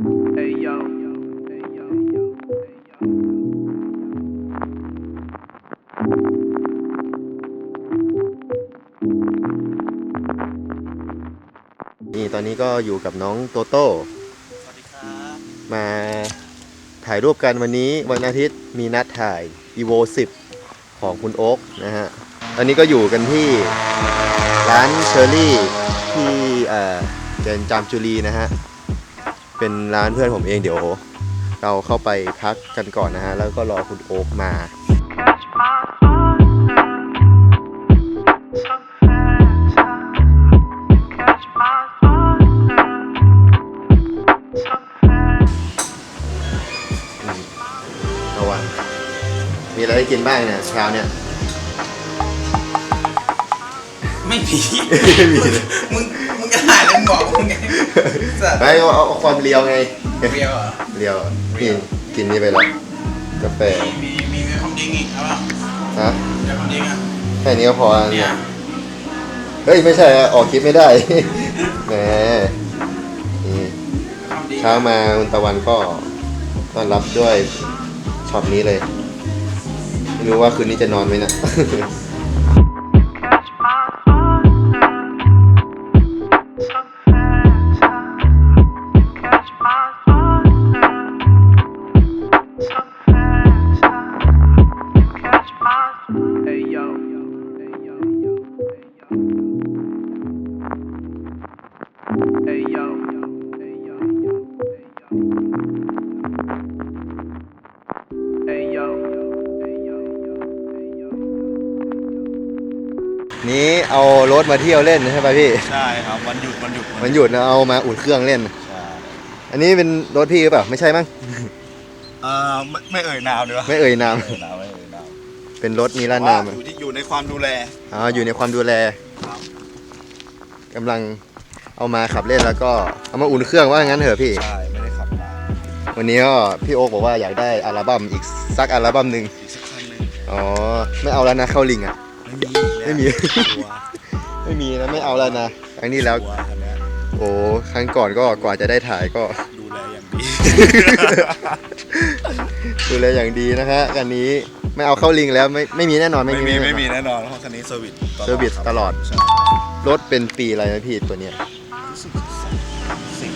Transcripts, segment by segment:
Hey yo. Hey yo. Hey yo. นี่ตอนนี้ก็อยู่กับน้องโตโต้สวัสดีครับมาถ่ายรูปกันวันนี้วันอาทิตย์มีนัดถ่าย evo 10 ของคุณโอ๊กนะฮะตอนนี้ก็อยู่กันที่ร้านเชอรี่ที่เอ่อเดนจามจุรีนะฮะ เป็นร้านเพื่อนผมเองเดี๋ยว เราเข้าไปพักกันก่อนนะฮะ แล้วก็รอคุณโอ๊กมา Catch my heart so fast. Catch my heart so fast. ระวังมีอะไรให้กินบ้างเนี่ยเช้าเนี่ย ไม่มี ไม่มีเลย มึง ไม่เอาเอาเอาความเรียวไงเรียวเหรอเรียวกินกินนี่ไปแล้วกาแฟมีมีมีความจริงอีกเอาเปล่าฮะมีความจริงอะแค่นี้ก็พอเนี่ยเฮ้ยไม่ใช่อะออกคลิปไม่ได้ แหมนี่ความจริงเช้ามาคุณตะวันก็ต้อนรับด้วยช็อตนี้เลยไม่รู้ว่าคืนนี้จะนอนไหมนะ นี้เอารถมาเที่ยวเล่นใช่ป่ะพี่ใช่ครับวันหยุดวันหยุดมันหยุดนะเอามาอุ่นเครื่องเล่น ใช่อันนี้เป็นรถพี่หรือเปล่าไม่ใช่มั้งเอ่อไม่ไม่เอ่ยนามดีกว่าไม่เอ่ยนามไม่เอ่ยนามไม่เอ่ยนามเป็นรถมีร้านว่านามอยู่ที่อยู่ในความดูแลอ๋ออยู่ในความดูแลครับกำลังเอามาขับเล่นแล้วก็เอามาอุ่นเครื่องว่างั้นเถอะพี่ใช่ไม่ได้ขับนานวันนี้ก็พี่โอ๊คบอกว่าอยากได้อัลบั้มอีกสักอัลบั้มหนึ่งอีกสักคันหนึงอ๋อไม่เอาแล้วนะเข้าลิงอะไม่มี ไม่มีกลัวไม่มีนะไม่เอาแล้วนะครั้งนี้แล้วกลัวคันเนี้ยโอ้ครั้งก่อนก็กว่าจะได้ถ่ายก็ ดูแลอย่างดี ดูแลอย่างดีนะฮะกันนี้ไม่เอาเข้าลิงแล้วไม่ไม่มีแน่นอนไม่ไม่มีมีไม่มีแน่นอนเพราะคันนี้เซอร์วิสเซอร์วิสตลอด ใช่รถเป็นปีอะไรนะพี่ตัวเนี้ยรู้สึกสิบ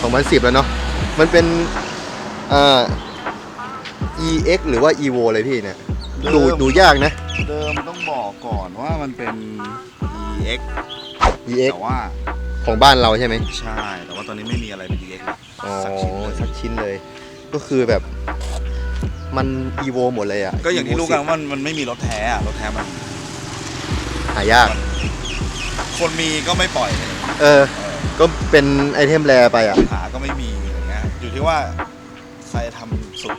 ของมันสิบแล้วเนาะมันเป็นอ่า EX หรือว่า EVO เลยพี่เนี่ย ดูดูยากนะ เดิมต้องบอกก่อนว่ามันเป็น EX EX แต่ว่าของบ้านเราใช่ไหมใช่แต่ว่าตอนนี้ไม่มีอะไรเป็น EX แล้วอ๋อสักชิ้นเลยสักชิ้นเลย ก็คือแบบ มัน EVO หมดเลยอะ ก็อย่างที่ EVO รู้กัน10ว่ามันมันไม่มีรถแท้อะรถแท้มันหายาก คนมีก็ไม่ปล่อยเออก็เป็นไอเทมแรไปอะ หาก็ไม่มีอย่างเงี้ยอยู่ที่ว่าใครทำสุด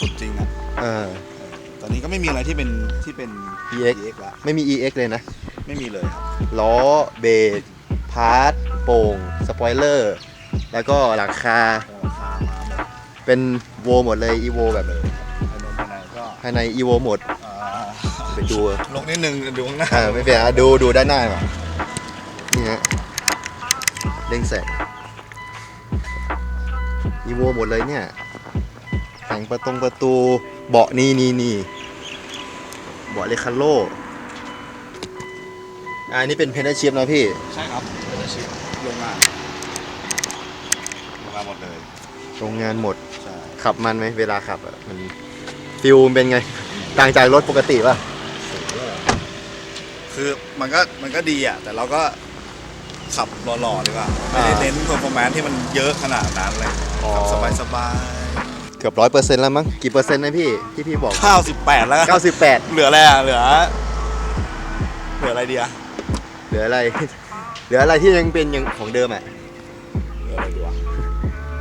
สุดจริงอะเออเออตอ นนี้ก็ไม่มีอะไรที่เป็นที่เป็น EX ละไม่มี EX เลยนะ ไม่มีเลยครับล้อเบรกพาร์ทโป่งสปอยเลอร์ แล้วก็หลังคา ราคามาหมดเป็นโวหมดเลย EVO แบบเลยภายในภายในก็ภายใน EVO หมดอ่าไปดูลงนิดนึงดูข้างหน้า อ่าไม่เป็นไรอะดูดูด้านหน้าก่อนนี่ฮะเด้งแสง EVO หมดเลยเนี่ยแต่งประตงประตูเบาะนี่นี่นี่ เบาะเลคาโลอ่านี่เป็นเพนเทอร์ชิพนะพี่ ใช่ครับเป็นอาชีพโรงงานโรงงานหมดเลย โรงงานหมด ใช่ ขับมันไหมเวลาขับอะมันฟิลมันเป็นไง ต่างจากรถปกติป่ะ คือมันก็มันก็ดีอะ แต่เราก็ขับหล่อๆดีกว่า ไม่ได้อ่า เน้น performance ที่มันเยอะขนาดนั้นเลยอ๋อขับสบายเกือบร้อยเปอร์เซ็นต์แล้วมั้งกี่เปอร์เซ็นต์นะพี่ที่พี่บอกๆ98 แล้วกัน98 เหลืออะไรอะเหลือ เหลืออะไรดีอะเหลืออะไร เหลืออะไรที่ยังเป็นยังของเดิมอะเหลืออะไรดีวะ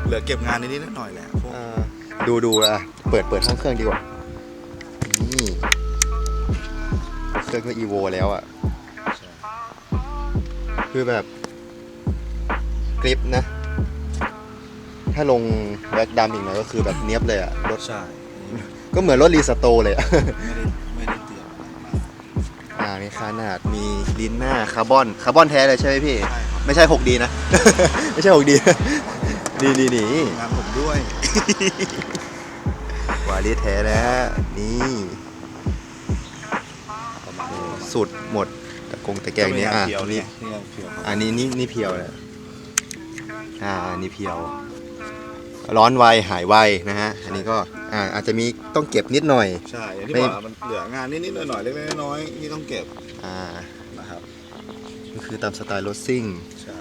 เหลือเก็บงานนิดๆหน่อยๆแหละพวกอ่าดูดูอะเปิดเปิดห้องเครื่องดีกว่านี่เครื่องก็อีโวแล้วอะคือแบบกริปนะ ถ้าลงแบ็กดำอีกหน่อยก็คือแบบเนี้ยบเลยอะรถใช่ก็เหมือนรถรีสโตร์เลยอะไม่ได้ไม่ได้เตรียมอะไรมาอ่ามีคานาดมีลิ้นหน้าคาร์บอนคาร์บอนแท้เลยใช่ไหมพี่ ใช่ครับไม่ใช่ 6D นะ ไม่ใช่ 6D มีนี่นี่นี่งานผมด้วย วาลีแท้แล้ว นี่สุดหมดตะกงตะแกรงเนี้ยอะ เพียวนี่เนี่ยนี่งานเพียวครับอันนี้นี่นี่เพียวเลยอ่าอันนี่เพียว ร้อนไวหายไวนะฮะอันนี้ก็อ่าอาจจะมีต้องเก็บนิดหน่อย ใช่อย่างที่ไม่บอกอะมันเหลืองานนิดๆหน่อยๆเล็กๆน้อยๆที่ต้องเก็บอ่านะครับนี่คือตามสไตล์รถซิ่งใช่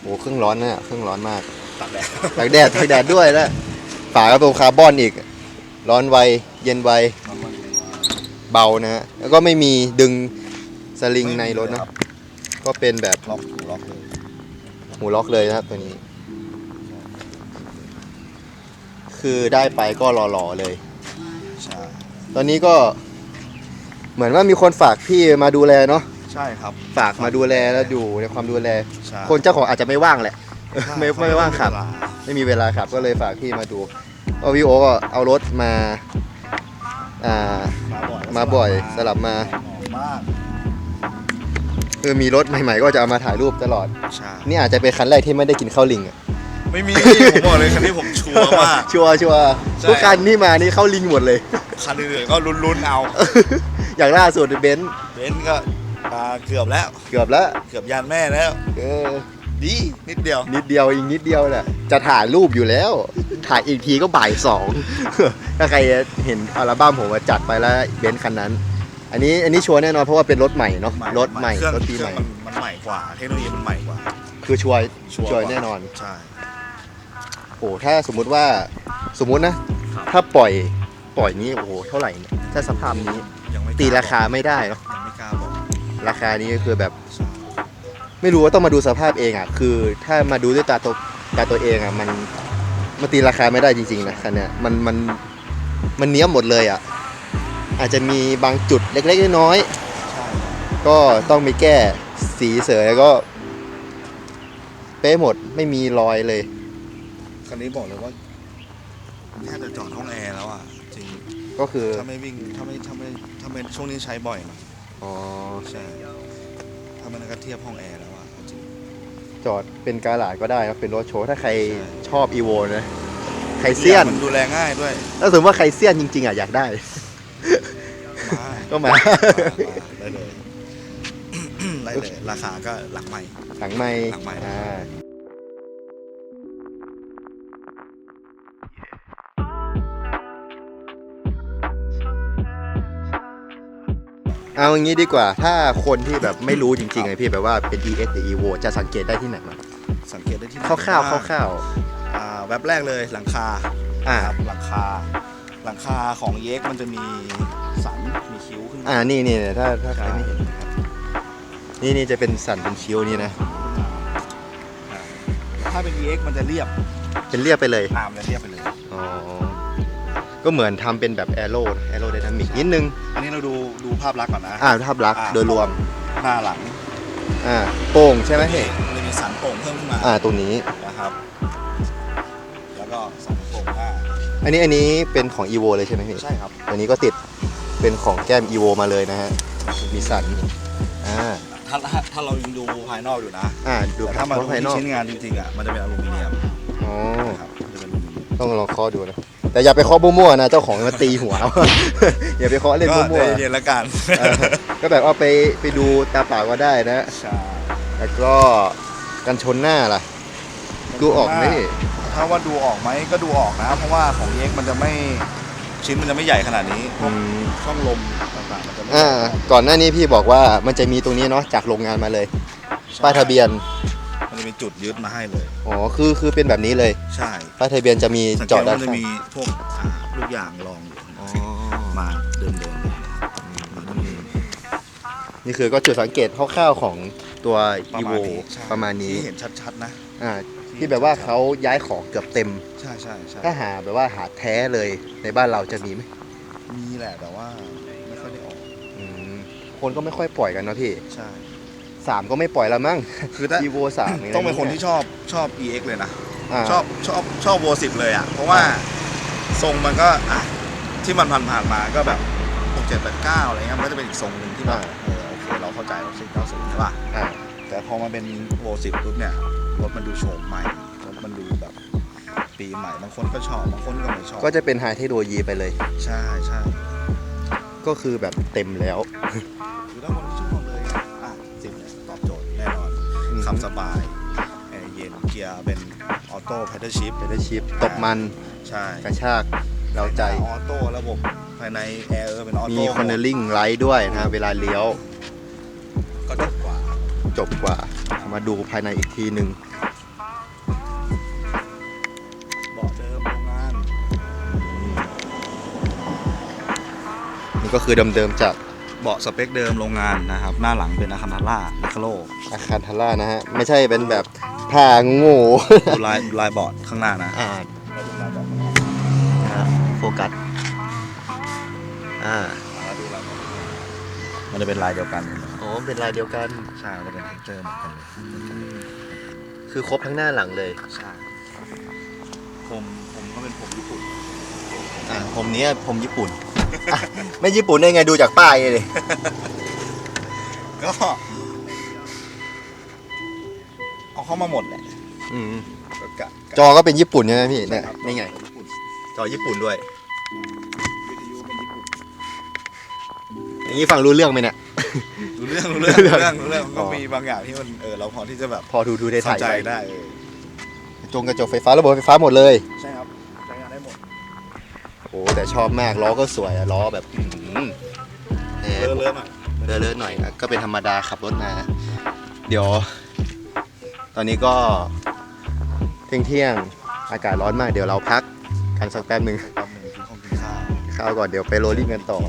โอ้เครื่องร้อนนะเครื่องร้อนมากตัดแดดตากแดดตากแดดด้วยแล้วฝากระโปรงคาร์บอนอีก ร้อนไวเย็นไวเบานะฮะแล้วก็ไม่มีดึงสลิงในรถนะก็เป็นแบบล็อกล็อกเลยหูล็อกเลยนะครับตัวนี้ คือได้ไปก็รอๆเลยใช่ตอนนี้ก็เหมือนว่ามีคนฝากพี่มาดูแลเนาะใช่ครับ ฝากมาดูแลแล้วอยู่ในความดูแล ใช่คนเจ้าของอาจจะไม่ว่างแหละ ไม่ใช่ไม่ว่างขับเวลไม่มีเวลาขับก็เลยฝากพี่มาดูก็พี่โอก็เอารถมาอ่ามาบ่อยมาบ่อยสลับมาหอมมากคือมีรถใหม่ๆ ก็จะเอามาถ่ายรูปตลอด ใช่ นี่อาจจะเป็นคันแรกที่ไม่ได้กินข้าวลิงอะ ไม่มี ผมบอกเลยคันนี้ผมชัวร์มาก ชัวร์ชัวร์ใช่ ทุกคันที่มานี่เข้าลิงหมดเลย คันอื่นๆก็ลุ้นๆเอาอย่างล่าสุดเบนซ์เบนซ์ก็อ่าเกือบแล้ว เกือบแล้วเกือบยานแม่แล้ว เออดีนิดเดียว นิดเดียวอีกนิดเดียวแหละจะถ่ายรูปอยู่แล้ว ถ่ายอีกทีก็บ่ายสอง ถ้าใครเห็นอัลบั้มผมอะจัดไปแล้วเบนซ์คันนั้น อันนี้อันนี้ชัวร์แน่นอนเพราะว่าเป็นรถใหม่เนาะรถใหม่เครื่องรถปีเคใหรื่อม่งมันมันใหม่กว่า เทคโนโลยีมันใหม่กว่าคือชัวร์ชัวร์ชัวร์กว่าแน่นอน ใช่ โอ้ถ้าสมมุติว่าสมมุตินะ ถ้าปล่อยปล่อยนี้โอ้โหเท่าไหร่เนี่ยถ้าสภาพนี้ยังไม่กล้ตีราคาไม่ได้เนาะยังไม่กล้าบอกราคานี้ก็คือแบบใช่ไม่รู้ว่าต้องมาดูสภาพเองอะคือถ้ามาดูด้วยตาตัวตาตัวเองอะมันมันตีราคาไม่ได้จริงๆนะคันเนี้ยมันมันมันเนี้ยบหมดเลยอะอาจจะมีบางจุดเล็กๆน้อยใช่ๆก็ต้องไปแก้สีเสยแล้วก็ เป๊ะหมดไม่มีรอยเลย คันนี้บอกเลยว่าแทบจะจอดห้องแอร์แล้วอะจริงก็คือถ้าไม่วิ่งถ้าไม่ถ้าไม่ถ้าไม่ช่วงนี้ใช้บ่อยหนะอ๋อใช่ถ้ามันก็เทียบห้องแอร์แล้วอะจริงจอดเป็นกาลาดก็ได้นะเป็นรถโชว์ถ้าใครใช่ชอบอีโวนะใครเซียนมันดูแลง่ายด้วยถ้าสมมติว่าใครเซียนจริง ๆอะอยากได้มาก็มาได้เลยได้เลยราคาก็หลักใหม่หลังไม่หลังไม เอาอย่างนี้ดีกว่า ถ้าคนที่แบบไม่รู้จริงๆไงพี่แบบว่าเป็น EX หรือ EVO จะสังเกตได้ที่ไหนมางสังเกตได้ที่ไหนคร่าวๆคร่าวอ่าแว็บแรกเลยหลังคาๆอ่า ครับหลังคา หลังคาของเย็กมันจะมีสันมีคิ้วขึ้นมาอ่านี่นี่ถ้าถ้าใครใช่ไม่เห็นนะครับนี่นี่จะเป็นสันเป็นคิ้วนี่นะอ่าถ้าเป็น EX มันจะเรียบเป็นเรียบไปเลยตามจะเรียบไปเลย อ๋อก็เหมือนทำเป็นแบบแอโร่แอโร่ไดนามิกนิดนึงอั นนี้เราดูดูภาพลักษณ์ก่อนนะ อ่าภาพลักษณ์อ่า โดยรวม หน้าหลังอ่าโป่งใช่ไหมพี่มันจะมีสันโป่งเพิ่มขึ้นมาอ่าตรงนี้ นะครับ แล้วก็สันโป่งหน้าอันนี้อันนี้เป็นของ EVO เลยใช่ไหมพี่ใช่ครับอันนี้ก็ติดเป็นของแก้ม EVO มาเลยนะฮะ มีสัน อ่า ถ้าถ้าถ้าเรายังดูภายนอกอยู่นะอ่า ดูแต่ภาถ้าพมาดูภายนที่อก ชิ้นงานจริงๆอะมันจะเป็นอลูมิเนียมอ๋อ นะครับมันจะเป็นอลูมิเนียมต้องลองเคาะดูนะ แต่อย่าไปเคาะมั่วๆนะเจ้าของมาตีหัว อย่าไปเคาะเล่นก็มั่วใจเย็นๆละกันๆเออก็แบบว่าไปไปดูตาเปล่าก็ได้นะ ใช่แล้วก็กันชนหน้าล่ะ ดูออกไหมพี่ถ้าว่าดูออกไหมก็ดูออกนะ เพราะว่าของเอ็กมันจะไม่ชิ้นมันจะไม่ใหญ่ขนาดนี้พวอืกมช่องลมต่างๆมันจะไม่อ่าก่อนหน้านี้พี่บอกว่ามันจะมีตรงนี้เนาะจากโรงงานมาเลย ป้ายทะเบียน มันจะมีจุดยึดมาให้เลย อ๋อคือคือเป็นแบบนี้เลยใช่ป้ายทะเบียนจะมีสังเกจอตดว่าด้านมันจะข้างมีพวกอ่าลูกยางรองอยู่อ๋อมาเดินเดินมันจะมีนี่คือก็จุดสังเกตคร่าวๆของตัวประ evo มาณนี้ใช่ประมาณนี้ที่เห็นชัดๆนะอ่าที่แบบว่าเขาย้ายของเกือบเต็ม ใช่ใช่ใช่ถ้าหาแบบว่าหาแท้เลยในบ้านเราจะมีไหมมีแหละแต่ว่าไม่ค่อยได้ออก อืมคนก็ไม่ค่อยปล่อยกันเนาะพี่ ใช่ สามก็ไม่ปล่อยแล้วมั้งคือถ้า evo สาม ต้องเป็นคนที่ชอบชอบ EX เลยนะาชอบชอบชอบโวสิบเลยอะ เพราะว่าทรงมันก็อะที่มันผ่านผ่านๆมาก็แบบหกเจ็ดแปดเก้าอะไรเงี้ยมันก็จะเป็นอีกทรงหนึ่งที่แบบเออโอเคเราเข้าใจเราสิบเก้าศูนย์ใช่ป่ะ อ่า แต่พอมาเป็นโวสิบปุ๊บเนี่ยรถมันดูโฉมใหม่รถมันดูแบบปีใหม่บางคนก็ชอบบางคนก็ไม่ชอบก็จะเป็นไฮเทคโนโลยีไปเลย ใช่ใช่ก็คือแบบเต็มแล้ว ขับสบายแอร์เย็นเกียร์เป็นออโต้แพดเดิลชิพเป็นชิปตกมันใช่กระชากเราใจ ออโต้ระบบภายในแอร์เออเป็นออมีโต้คอนเนลลิงไลท์ด้วยนะฮะเวลาเลี้ยวก็จบกว่า จบกว่า มาดูภายในอีกทีหนึ่งเบาะเดิมโรงงาน นี่ก็คือเดิมๆจาก เบาะสเปคเดิมโรงงานนะครับ หน้าหลังเป็นอาคันทาร่าลิคาโลอาคารทาร่านะฮะ ไม่ใช่เป็นแบบพาโง่ดูลายดูลายเบาะข้างหน้านะ อ่าเราดูลายเบาะข้างหน้านะฮะโฟกัส อ่าเราดูลายเบาะมันจะเป็นลายเดียวกัน อ๋อ เป็นลายเดียวกัน ใช่มันจะเป็นเทคเจอร์เหมือนกันเลยคือครบทั้งหน้าหลังเลย ใช่ผมผมก็เป็นผมญี่ปุ่น อ่าผมเนี้ยผมญี่ปุ่นอะไม่ญี่ปุ่นได้ไงดูจากป้ายเลย ก็เอาเข้ามาหมดแหละอืมก็กะกะจอก็เป็นญี่ปุ่นใช่ไหมพี่เนี่ยครับนี่ไง ญี่ปุ่นจอญี่ปุ่นด้วย วิทยุเป็นญี่ปุ่นอย่างนี้ฟังรู้เรื่องไหมเนี่ย รู้เรื่องรู้เรื่องรู้รู้เรื่เรื่อองงรู้เรื่องก็อ๋อมีบางอย่างที่มันเออเราพอที่จะแบบพอดูดูได้เข้าถ่ายใจได้ได้เออจงกระจกไฟฟ้าระบบไฟฟ้าหมดเลย ใช่ครับใช้ อ้แต่ชอบมากล้อก็สวยอะล้อแบบอื้อหือแหเลอะมเลอะหน่อยเลอะเลอะหน่อยนะก็เป็นธรรมดาขับรถมาเดี๋ยว ตอนนี้ก็เที่ยงเที่ยงๆอากาศร้อนมากเดี๋ยวเราพักกันสักแป๊บหนึ่ง แป๊บนึงกินข้าวกินข้าวข้าวก่อนเดี๋ยวไปโรลลิ่งกันต่อ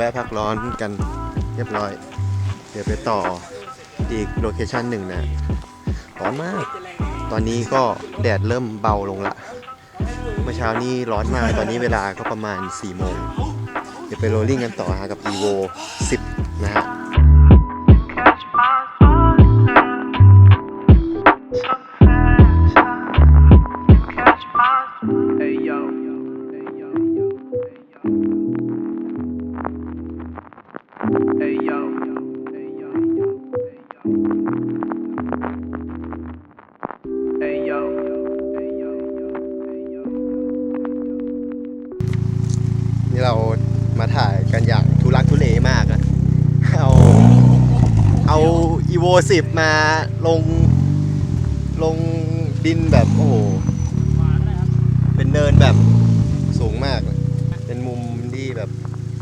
วะพักร้อนกันเรียบร้อย เดี๋ยวไปต่ออีกโลเคชันหนึ่งนะร้อนมาก ตอนนี้ก็แดดเริ่มเบาลงละ เมื่อเช้านี้ร้อนมาก ตอนนี้เวลาก็ประมาณ4โมง เดี๋ยวไปโรลลิ่งกันต่อฮะกับ evo 10 นะฮะ evo 10มาลงลงดินแบบโอ้โหเป็นเนินแบบสูงมากเลยเป็นมุมที่แบบ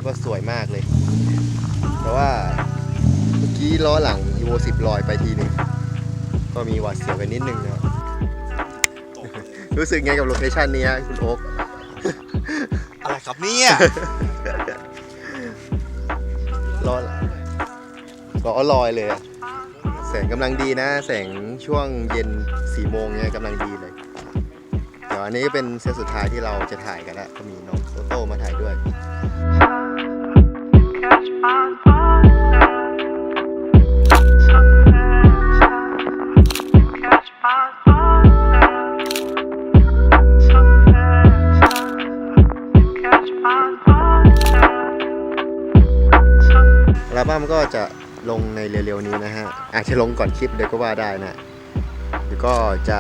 ก็สวยมากเลย แต่ว่าเมื่อกี้ล้อหลัง evo 10ลอยไปทีหนึง ก็มีหวาดเสียวกันนิดนึงนะครับรู้สึกไงกับโลเคชันนี้ฮะคุณโอ๊คอะไรครับเนี่ยรอรอลอยเลยอะ แสงกำลังดีนะ แสงช่วงเย็นสี่โมงเนี่ยกำลังดีเลย เดี๋ยวอันนี้ก็เป็นเซตสุดท้ายที่เราจะถ่ายกันแล้วก็มีน้องโตโต้มาถ่ายด้วย อัลบั้มก็จะ ลงในเร็วๆนี้นะฮะ อาจจะลงก่อนคลิปเดี๋ยวก็ว่าได้นะเดี๋ยวก็จะ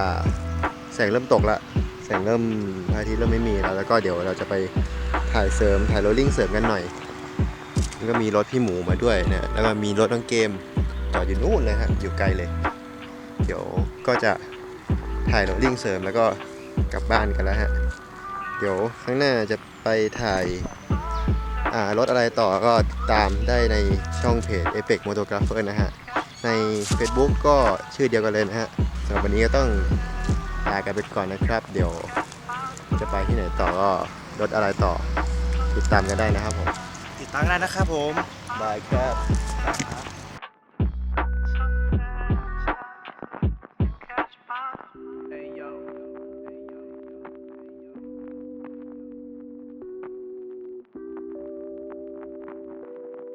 แสงเริ่มตกละแสงเริ่มพระอาทิตย์เริ่มไม่มีแล้วแล้วก็เดี๋ยวเราจะไปถ่ายเสริมถ่ายโรลลิ่งเสริมกันหน่อยแล้วก็มีรถพี่หมูมาด้วยเนี่ยแล้วก็มีรถน้องเกมจอดอยู่นู่นเลยฮะอยู่ไกลเลย เดี๋ยวก็จะถ่ายโรลลิ่งเสริมแล้วก็กลับบ้านกันแล้วฮะเดี๋ยวข้างหน้าจะไปถ่าย อ่ารถอะไรต่อก็ตามได้ในช่องเพจ Epic Motographer นะฮะ ใน Facebook ก็ชื่อเดียวกันเลยนะฮะสำหรับวันนี้ก็ต้องลากันไปก่อนนะครับ เดี๋ยวจะไปที่ไหนต่อก็รถอะไรต่อ ติดตามกันได้นะครับผม ติดตั้งได้นะครับผม บายครับ